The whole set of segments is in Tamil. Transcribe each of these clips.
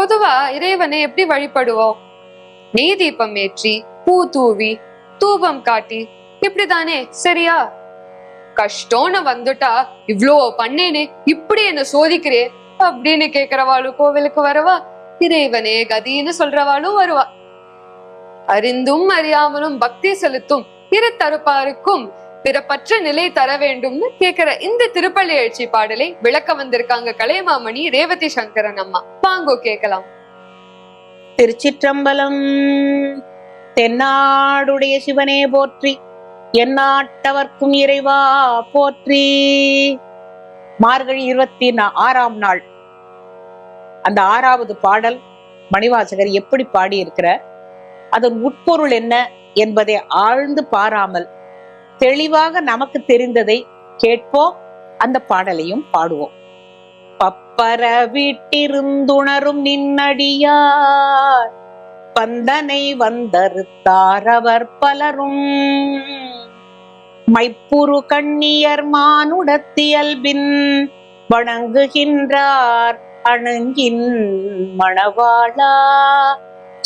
பொதுவா இறைவனை எப்படி வழிபடுவோம்? நெய் தீபம் ஏற்றி பூ தூவி தூபம் காட்டி இப்படிதானே சரியா? கஷ்டம்னு வந்துட்டா இவ்வளோ பண்ணேனே இப்படி என்ன சோதிக்கிறே அப்படின்னு கேக்குறவாளு கோவிலுக்கு வரவா? இறைவனே கதின்னு சொல்றவாளும் வருவா. அறிந்தும் அறியாமலும் பக்தி செலுத்தும் இரு தரப்பாருக்கும் பிறப்பற்ற நிலை தர வேண்டும்னு கேக்குற இந்த திருப்பள்ளி எழுச்சி பாடலை விளக்க வந்திருக்காங்க கலைமாமணி ரேவதி சங்கரன் அம்மா. வாங்கோ கேக்கலாம். திருச்சிற்றம்பலம் தென்னாடுடைய சிவனே போற்றி எந்நாட்டவர்க்கும் இறைவா போற்றி. மார்கழி இருபத்தி நா- ஆறாம் நாள். அந்த ஆறாவது பாடல் மணிவாசகர் எப்படி பாடியிருக்கிறார்? அதன் உட்பொருள் என்ன என்பதை ஆழ்ந்து பாராமல் தெளிவாக நமக்கு தெரிந்ததை கேட்போம். அந்த பாடலையும் பாடுவோம். பப்பர வீட்டிருந்துணரும் நின்னடியார் பந்தனை வந்தறுத்தார் அவர் பலரும். மைப்புரு கண்ணியர் மானுடத்தியல்பின் வணங்குகின்றார் அணங்கின் மணவாளா.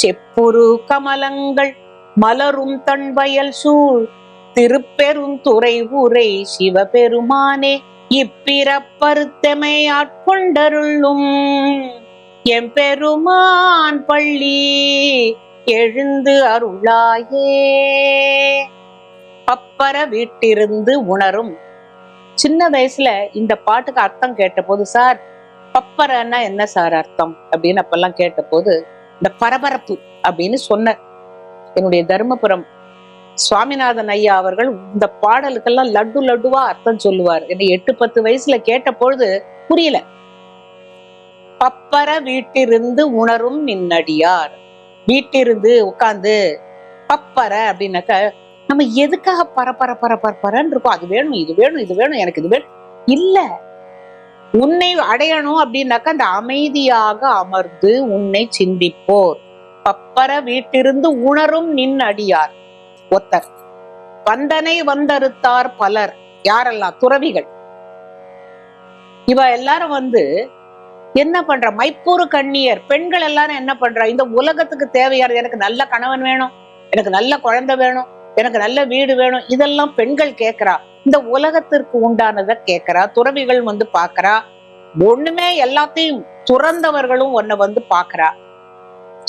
செப்புரு கமலங்கள் மலரும் தன்வயல் சூழ் திருப்பெருந்துறை உரை சிவபெருமானே இப்பிறப்பருத்தமை ஆட்கொண்டருளும். எம்பெருமான் பள்ளி எழுந்து அருளாயே. பப்பர வீட்டிருந்து உணரும். சின்ன வயசுல இந்த பாட்டுக்கு அர்த்தம் கேட்டபோது சார் பப்பரன்னா என்ன சார் அர்த்தம்? அப்படின்னு அப்பெல்லாம் கேட்டபோது இந்த பரபரப்பு அப்படின்னு சொன்ன என்னுடைய தருமபுரம் சுவாமிநாதன் ஐயா அவர்கள் இந்த பாடலுக்கெல்லாம் லட்டு லட்டுவா அர்த்தம் சொல்லுவார். என்னை எட்டு பத்து வயசுல கேட்ட பொழுது புரியல. பப்பர வீட்டிருந்து உணரும் நின்னடியார். வீட்டிருந்து உட்காந்து பப்பர அப்படின்னாக்க நம்ம எதுக்காக பரபர பர பரப்பரன்னு இருக்கோம் அது வேணும் இது வேணும் இது வேணும் எனக்கு இது வேணும். இல்ல. உன்னை அடையணும் அப்படின்னாக்க அந்த அமைதியாக அமர்ந்து உன்னை சிந்திப்போர். பப்பர வீட்டிருந்து உணரும் நின் அடியார் ஒத்தர். வந்தனை வந்தறுத்தார் பலர். யாரெல்லாம் துறவிகள். இவ எல்லாரும் வந்து என்ன பண்ற? மைப்பூரு கண்ணியர். பெண்கள் எல்லாரும் என்ன பண்றா? இந்த உலகத்துக்கு தேவையான எனக்கு நல்ல கணவன் வேணும். எனக்கு நல்ல குழந்தை வேணும். எனக்கு நல்ல வீடு வேணும். இதெல்லாம் பெண்கள் கேட்கறா. இந்த உலகத்திற்கு உண்டானதை கேட்கறா. துறவிகள் வந்து பாக்குறா ஒண்ணுமே எல்லாத்தையும் துறந்தவர்களும் ஒன்ன வந்து பாக்குறா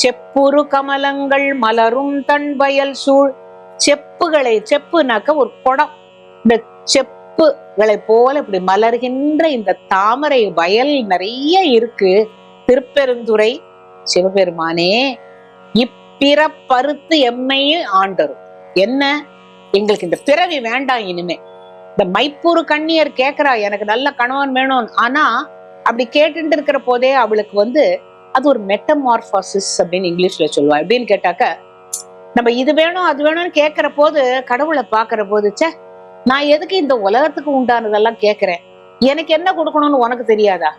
செப்புரு கமலங்கள் மலரும் தன் வயல் சூழ் செப்புகளை செப்புனாக்க ஒரு குடம். இந்த செப்புகளை போல இப்படி மலர்கின்ற இந்த தாமரை வயல் நிறைய இருக்கு. திருப்பெருந்துறை சிவபெருமானே இப்பிறப்பறுத்து எம்மையே ஆண்டரும். என்ன? எங்களுக்கு இந்த பிறவி வேண்டாம் இனிமே. இந்த மைப்பூர் கண்ணியர் கேட்கிறா எனக்கு நல்ல கணவன் வேணும் ஆனா அப்படி கேட்டுட்டு இருக்கிற போதே அவளுக்கு வந்து அது ஒரு மெட்டமார்பாசிஸ் அப்படின்னு இங்கிலீஷ்ல சொல்லுவா. எப்படின்னு கேட்டாக்க நம்ம இது வேணும் அது வேணும்னு கேட்கிற போது கடவுளை பார்க்கற போது சே நான் எதுக்கு இந்த உலகத்துக்கு உண்டானதெல்லாம் கேட்கிறேன் எனக்கு என்ன கொடுக்கணும்னு உனக்கு தெரியாதா?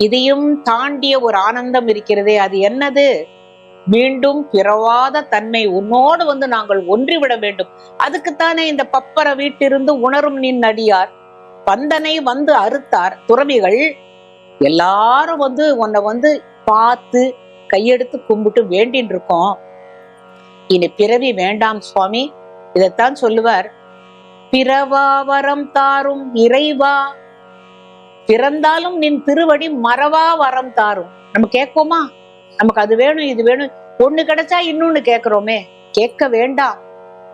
இதையும் தாண்டிய ஒரு ஆனந்தம் இருக்கிறதே அது என்னது? மீண்டும் பிறவாத தன்மை உன்னோடு வந்து நாங்கள் ஒன்றிவிட வேண்டும். அதுக்குத்தானே இந்த பப்பர வீட்டிருந்து உணரும் நின் அடியார். பந்தனை வந்து அறுத்தார். துறவிகள் எல்லாரும் வந்து உன்னை வந்து பார்த்து கையெடுத்து கும்பிட்டு வேண்டின்னு இருக்கோம் இனி பிறவி வேண்டாம் சுவாமி. இதைத்தான் சொல்லுவார். பிறவா வரம் தாரும் இறைவா. பிறந்தாலும் நின் திருவடி மறவா வரம் தாரும். நம்ம கேட்போமா நமக்கு அது வேணும் இது வேணும். ஒண்ணு கிடைச்சா இன்னொன்னு கேட்கிறோமே. கேட்க வேண்டாம்.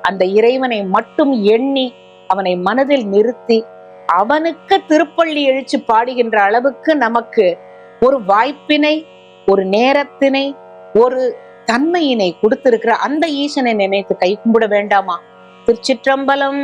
அந்த இறைவனை மட்டும் எண்ணி அவனை மனதில் நிறுத்தி அவனுக்கு திருப்பள்ளி எழுச்சி பாடுகின்ற அளவுக்கு நமக்கு ஒரு வாய்ப்பினை ஒரு நேரத்தினை ஒரு தன்மையினை கொடுத்திருக்கிற அந்த ஈசனை நினைத்து கை கும்பிட வேண்டாமா? திருச்சிற்றம்பலம்.